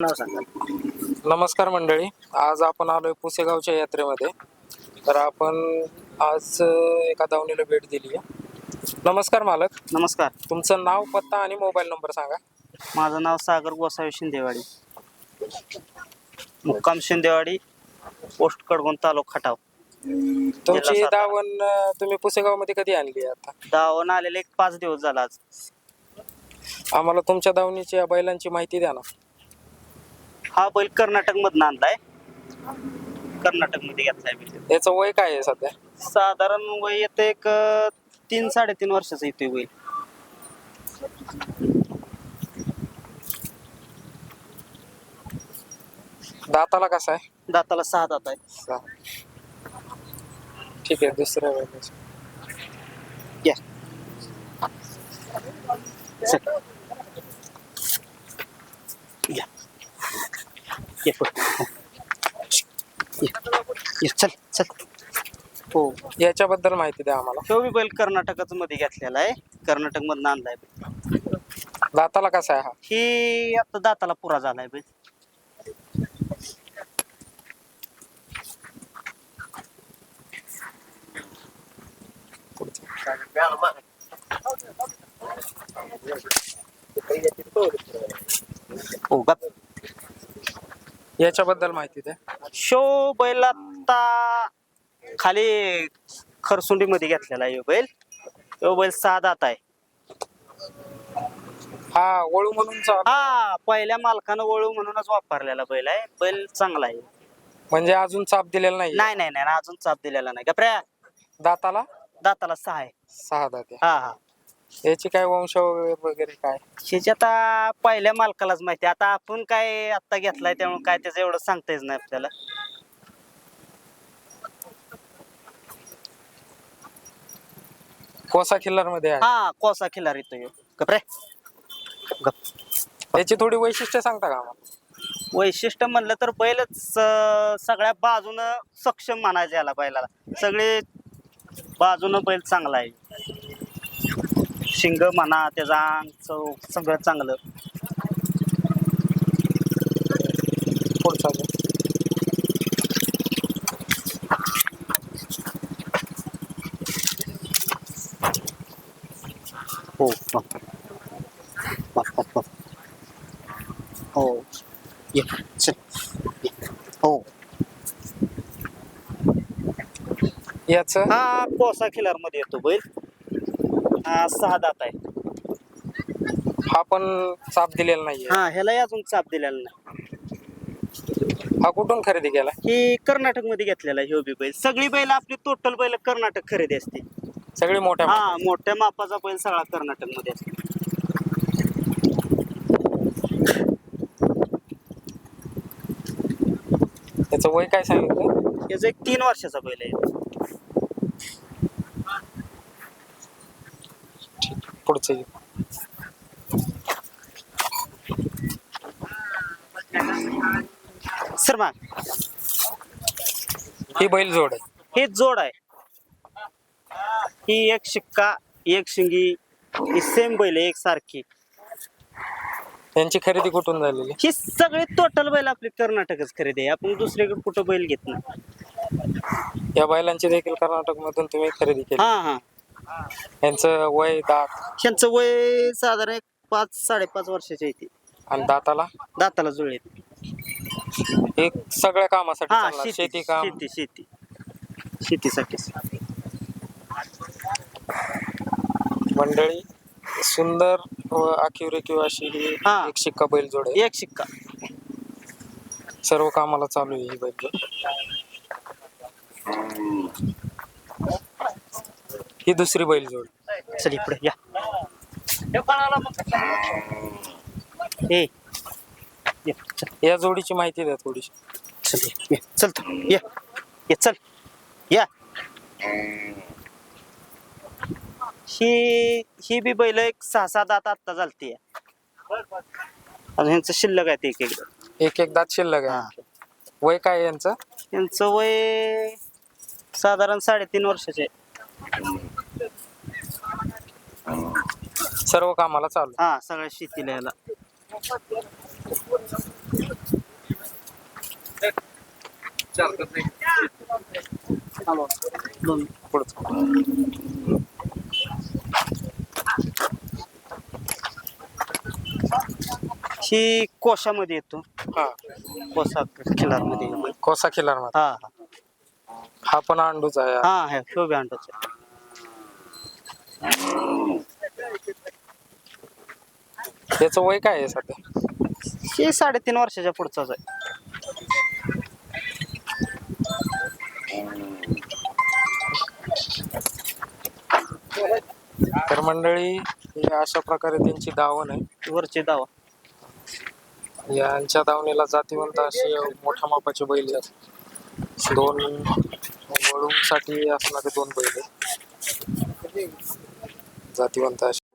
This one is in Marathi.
नमस्कार मंडळी. आज आपण आलोय पुसेगावच्या यात्रेमध्ये. तर आपण आज एका दावणीला भेट दिली आहे. नमस्कार मालक. नमस्कार. तुमचं नाव पत्ता आणि मोबाईल नंबर सांगा. माझं नाव सागर गोसावी शिंदेवाडी. मुक्काम शिंदेवाडी पोस्ट कडगोन तालुका खटाव. तुमची. दावण तुम्ही पुसेगावमध्ये कधी आणली आता? दावण आलेले एक पाच दिवस झाला आज. आम्हाला तुमच्या दावणीची या बैलांची माहिती द्या ना. हा बैल कर्नाटक मधून आणलाय. कर्नाटकमध्ये घेतलाय बैल. याचं वय काय आहे सध्या? साधारण वय येतं एक अं, तीन साडेतीन वर्षाचा येतोय बैल. दाताला कसा आहे? दाताला सहा दात आहे. ठीक आहे दुसऱ्या बैलाचं. या चल. या ये पुढं. ये. ये, चल चल हो याच्याबद्दल माहिती द्या आम्हाला. बी बैल कर्नाटकाच मध्ये घेतलेला आहे. कर्नाटक मधून आणलाय बैल. दाताला कसा आहे हा? ही आता दाताला पुरा झालाय बैल. हो गप याच्याबद्दल माहिती द्या. शो बैल आता खाली खरसुंडी मध्ये घेतलेला आहे बैल. तो बैल सहा दात आहे. हा वळू म्हणून चाल हा पहिल्या मालकानं वळू म्हणूनच वापरलेला बैल आहे. बैल चांगला आहे. म्हणजे अजून चाप दिलेला नाही नाही नाही नाही अजून चाप दिलेला नाही. गप्र्या दाताला? दाताला सहा आहे. सहा दाते. हा हा. याची काय वंश वगैरे काय? शेची आता पहिल्या मालकालाच माहिती आता आपण काय आता घेतलाय त्यामुळे काय त्याचं एवढं सांगता येत नाही आपल्याला. कोसा खिल्लारमध्ये आहे. हा कोसा खिलार येतो ह्यो. गप रे. गप. याची थोडी वैशिष्ट्य सांगता का आम्हाला? वैशिष्ट्य म्हणलं तर बैलच अं, सगळ्या बाजूनं सक्षम म्हणायचं याला बैलाला. सगळे बाजूनं बैल चांगला आहे. शिंग म्हणा त्याचा अंग चव सगळं चांगलं. पुढचा. हो. हो. हो ये. हो. याच? हा कोसा खिलारमध्ये येतो बैल. हा सहा दात आहे. हा पण चाप दिलेला नाहीये. हा ह्यालाही अजून चाप दिलेला नाही. हा कुठून खरेदी केला ही कर्नाटकमध्ये घेतलेला आहे ह्यो बी बैल. सगळी बैल आपली टोटल बैल कर्नाटक खरेदी असते. सगळी मोठ्या हा मोठ्या मापाचा बैल सगळा कर्नाटकमध्ये असते त्याचं वय काय सांगितलं? याचा एक तीन वर्षाचा बैल आहे. पुढचं घे. सर मग ही बैल जोड आहे. हे जोड आहे. ही एक शिक्का एक शिंगी ही सेम बैल एक सारखी. यांची खरेदी कुठून झालेली? ही सगळी टोटल बैल आपली कर्नाटकच खरेदी आहे. आपण दुसरीकडे कुठं बैल घेत नाही. या बैलांची देखील कर्नाटक मधून तुम्ही खरेदी केली. हा हा. यांचं वय दात? ह्यांचं वय साधारण एक पाच साडेपाच वर्षाचे येते आणि दाताला? दाताला जुळ येते हे सगळ्या कामासाठी हा चांगला. शेती काम? शेती शेती. शेतीसाठी मंडळी सुंदर व आखीव रेखीव अशी ही हा. एक शिक्का बैल जोड आहे. एक शिक्का. सर्व कामाला चालू आहे ही बैल. जोड. ही दुसरी बैल जोड चल इकडे या. ए. ये, चल. या जोडीची माहिती द्या थोडीशी. चल ये, ये. चल तू ये ये. चल. या. ही ही बी बैल एक सहा सात आत आत्ता चालती अजून ह्यांचं शिल्लक आहे ते एक एकदा. एक एक दात शिल्लक हा. आहे वय काय आहे यांचं? यांचं वय साधारण साडेतीन वर्षाचे. आहे. सर्व कामाला चालू. हा सगळ्या शेतीला याला दोन पुढचं. ही कोशामध्ये येतो. हा. कोसा खिलारमध्ये कोसा खिलारमध्ये हा हा. हा पण अंडूच आहे. हा हे. शोभे अंडोचे त्याचं वय काय आहे सध्या? हे साडेतीन वर्षाच्या पुढचाच आहे. तर मंडळी हे अशा प्रकारे त्यांची दावण आहे. वरची दावा यांच्या दावणीला जातीवंत असे मोठ्या मापाचे बैल आहेत. दोन वळूसाठी असणारे दोन बैल आहेत. जातीवंत असे